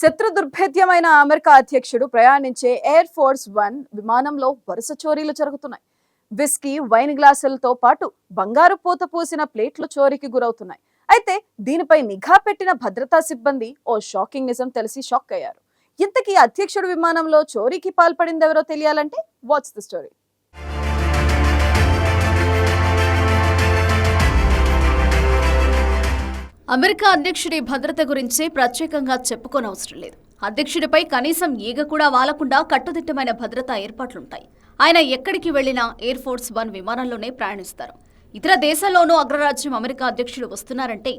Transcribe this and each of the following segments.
శత్రు దుర్భేద్యమైన అమెరికా అధ్యక్షుడు ప్రయాణించే ఎయిర్ ఫోర్స్ వన్ విమానంలో వరుస చోరీలు జరుగుతున్నాయి. విస్కీ వైన్ గ్లాసులతో పాటు బంగారు పూత పూసిన ప్లేట్లు చోరీకి గురవుతున్నాయి. అయితే దీనిపై నిఘా పెట్టిన భద్రతా సిబ్బంది ఓ షాకింగ్ నిజం తెలిసి షాక్ అయ్యారు. ఇంతకీ అధ్యక్షుడు విమానంలో చోరీకి పాల్పడిందెవరో తెలియాలంటే వాట్స్ ద స్టోరీ అమెరికా అధ్యక్షుడి భద్రత గురించి ప్రత్యేకంగా చెప్పుకోనవసరం లేదు. అధ్యక్షుడిపై కనీసం ఈగ కూడా వాలకుండా కట్టుదిట్టమైన భద్రతా ఏర్పాట్లుంటాయి. ఆయన ఎక్కడికి వెళ్ళినా ఎయిర్ ఫోర్స్ వన్ విమానంలోనే ప్రయాణిస్తారు. ఇతర దేశాల్లోనూ అగ్రరాజ్యం అమెరికా అధ్యక్షుడు వస్తున్నారంటే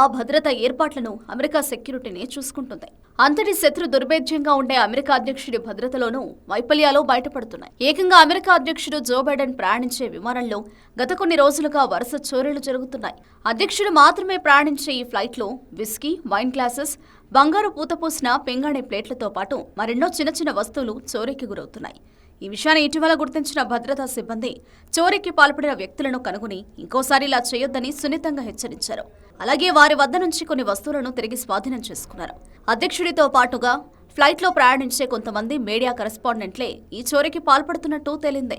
ఆ భద్రతా ఏర్పాట్లను అమెరికా సెక్యూరిటీనే చూసుకుంటుంది. అంతటి శత్రు దుర్భేద్యంగా ఉండే అమెరికా అధ్యక్షుడి భద్రతలోనూ వైఫల్యాలు బయటపడుతున్నాయి. ఏకంగా అమెరికా అధ్యక్షుడు జో బైడెన్ ప్రయాణించే విమానంలో గత కొన్ని రోజులుగా వరుస చోరీలు జరుగుతున్నాయి. అధ్యక్షుడు మాత్రమే ప్రయాణించే ఈ ఫ్లైట్లో విస్కీ వైన్ గ్లాసెస్ బంగారు పూతపూసిన పింగాణి ప్లేట్లతో పాటు మరెన్నో చిన్న చిన్న వస్తువులు చోరీకి గురవుతున్నాయి. ఈ విషయాన్ని ఇటీవల గుర్తించిన భద్రతా సిబ్బంది చోరీకి పాల్పడిన వ్యక్తులను కనుగొని ఇంకోసారి ఇలా చేయొద్దని సున్నితంగా హెచ్చరించారు. అలాగే వారి వద్ద నుంచి కొన్ని వస్తువులను తిరిగి స్వాధీనం చేసుకున్నారు. అధ్యక్షుడితో పాటుగా ఫ్లైట్లో ప్రయాణించే కొంతమంది మీడియా కరెస్పాండెంట్లే ఈ చోరీకి పాల్పడుతున్నట్టు తేలిందే.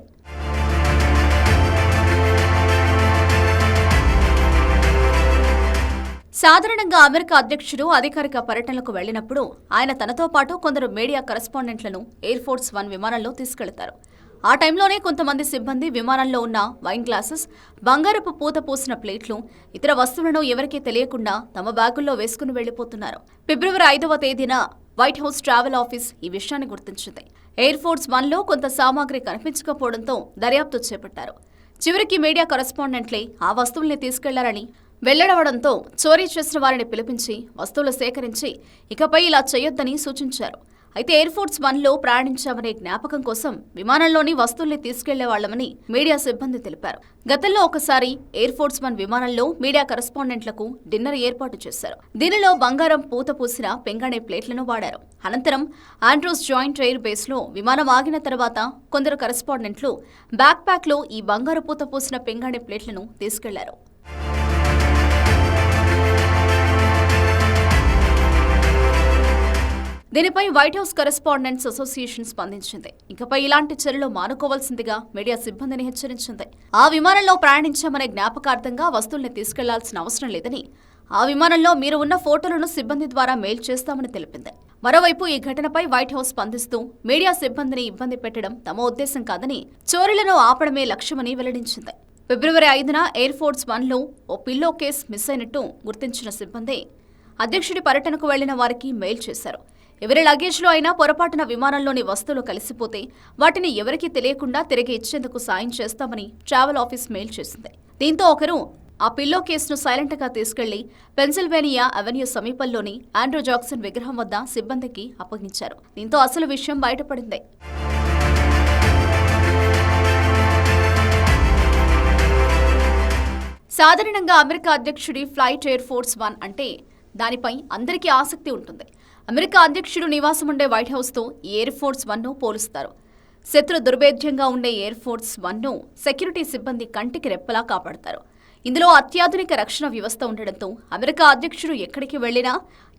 సాధారణంగా అమెరికా అధ్యక్షుడు అధికారిక పర్యటనలకు వెళ్ళినప్పుడు ఆయన తనతో పాటు కొందరు మీడియా కరెస్పాండెంట్లను ఎయిర్ ఫోర్స్ వన్ విమానంలో తీసుకెళ్తారు. ఆ టైంలోనే కొంతమంది సిబ్బంది విమానంలో ఉన్న వైన్ గ్లాసెస్ బంగారపు పూత పోసిన ప్లేట్లు ఇతర వస్తువులను ఎవరికీ తెలియకుండా తమ బ్యాగుల్లో వేసుకుని వెళ్ళిపోతున్నారు ఫిబ్రవరి ఐదవ తేదీన వైట్ హౌస్ ట్రావెల్ ఆఫీస్ ఈ విషయాన్ని గుర్తించింది. ఎయిర్ ఫోర్స్ వన్లో కొంత సామాగ్రి కనిపించకపోవడంతో దర్యాప్తు చేపట్టారు. చివరికి మీడియా కరెస్పాండెంట్లే ఆ వస్తువుల్ని తీసుకెళ్ళారని వెళ్ళడవడంతో చోరీ చేసిన వారిని పిలిపించి వస్తువులు సేకరించి ఇకపై ఇలా చేయొద్దని సూచించారు. అయితే ఎయిర్ ఫోర్స్ వన్లో ప్రయాణించామనే జ్ఞాపకం కోసం విమానంలోని వస్తువుల్ని తీసుకెళ్ళేవాళ్ళమని మీడియా సిబ్బంది తెలిపారు. గతంలో ఒకసారి ఎయిర్ ఫోర్స్ వన్ విమానంలో మీడియా కరెస్పాండెంట్లకు డిన్నర్ ఏర్పాటు చేశారు. దీనిలో బంగారం పూత పూసిన పెంగాణే ప్లేట్లను వాడారు. అనంతరం ఆండ్రోస్ జాయింట్ ఎయిర్ బేస్లో విమానం ఆగిన తర్వాత కొందరు కరెస్పాండెంట్లు బ్యాక్ ప్యాక్లో ఈ బంగారు పూత పూసిన పెంగాణే ప్లేట్లను తీసుకెళ్ళారు. దీనిపై వైట్ హౌస్ కరెస్పాండెంట్స్ అసోసియేషన్ స్పందించింది. ఇకపై ఇలాంటి చర్యలు మానుకోవాల్సిందిగా మీడియా సిబ్బందిని హెచ్చరించింది. ఆ విమానంలో ప్రయాణించామనే జ్ఞాపకార్థంగా వస్తువుల్ని తీసుకెళ్ళాల్సిన అవసరం లేదని ఆ విమానంలో మీరు ఉన్న ఫోటోలను సిబ్బంది ద్వారా మెయిల్ చేస్తామని తెలిపింది. మరోవైపు ఈ ఘటనపై వైట్ హౌస్ స్పందిస్తూ మీడియా సిబ్బందిని ఇబ్బంది పెట్టడం తమ ఉద్దేశం కాదని చోరీలను ఆపడమే లక్ష్యమని వెల్లడించింది. ఫిబ్రవరి ఐదున ఎయిర్ ఫోర్స్ వన్లో ఓ పిల్లో కేస్ మిస్ అయినట్టు గుర్తించిన సిబ్బంది అధ్యక్షుడి పర్యటనకు వెళ్ళిన వారికి మెయిల్ చేశారు. ఎవరి లగేజ్లో అయినా పొరపాటున విమానంలోని వస్తువులు కలిసిపోతే వాటిని ఎవరికీ తెలియకుండా తిరిగి ఇచ్చేందుకు సాయం చేస్తామని ట్రావెల్ ఆఫీస్ మెయిల్ చేసింది. దీంతో ఒకరు ఆ పిల్లో కేసును సైలెంట్గా తీసుకెళ్ళి పెన్సిల్వేనియా అవెన్యూ సమీపంలోని ఆండ్రూ జాక్సన్ విగ్రహం వద్ద సిబ్బందికి అప్పగించారు. దీంతో అసలు విషయం బయటపడింది. సాధారణంగా అమెరికా అధ్యక్షుడి ఫ్లైట్ ఎయిర్ ఫోర్స్ వన్ అంటే దానిపై అందరికీ ఆసక్తి ఉంటుంది. అమెరికా అధ్యక్షుడు నివాసం ఉండే వైట్ హౌస్తో ఎయిర్ ఫోర్స్ వన్ను పోలుస్తారు. శత్రు దుర్భేద్యంగా ఉండే ఎయిర్ ఫోర్స్ వన్ను సెక్యూరిటీ సిబ్బంది కంటికి రెప్పలా కాపాడతారు. ఇందులో అత్యాధునిక రక్షణ వ్యవస్థ ఉండడంతో అమెరికా అధ్యక్షుడు ఎక్కడికి వెళ్ళినా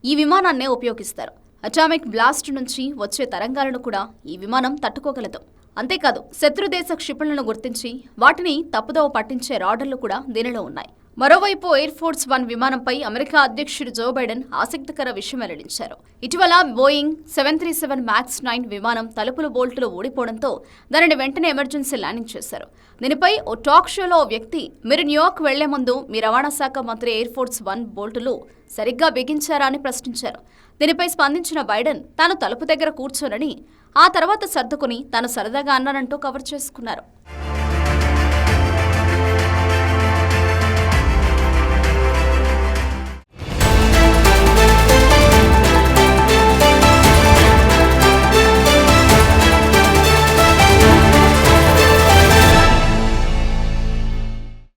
ఈ విమానాన్నే ఉపయోగిస్తారు. అటామిక్ బ్లాస్ట్ నుంచి వచ్చే తరంగాలను కూడా ఈ విమానం తట్టుకోగలదు. అంతేకాదు శత్రుదేశ క్షిపణులను గుర్తించి వాటిని తప్పుదోవ పట్టించే రాడర్లు కూడా దీనిలో ఉన్నాయి. మరోవైపు ఎయిర్ ఫోర్స్ వన్ విమానంపై అమెరికా అధ్యక్షుడు జో బైడెన్ ఆసక్తికర విషయం వెల్లడించారు. ఇటీవల Boeing seven three seven Max nine విమానం తలుపులు బోల్టులు ఊడిపోవడంతో దానిని వెంటనే ఎమర్జెన్సీ ల్యాండింగ్ చేశారు. దీనిపై ఓ టాక్ షోలో ఓ వ్యక్తి మీరు న్యూయార్క్ వెళ్ళే ముందు మీ రవాణా శాఖ మంత్రి ఎయిర్ ఫోర్స్ వన్ బోల్టులు సరిగ్గా బిగించారా? అని ప్రశ్నించారు. దీనిపై స్పందించిన బైడెన్ తాను తలుపు దగ్గర కూర్చోనని ఆ తర్వాత సర్దుకుని తాను సరదాగా అన్నానంటూ కవర్ చేసుకున్నారు.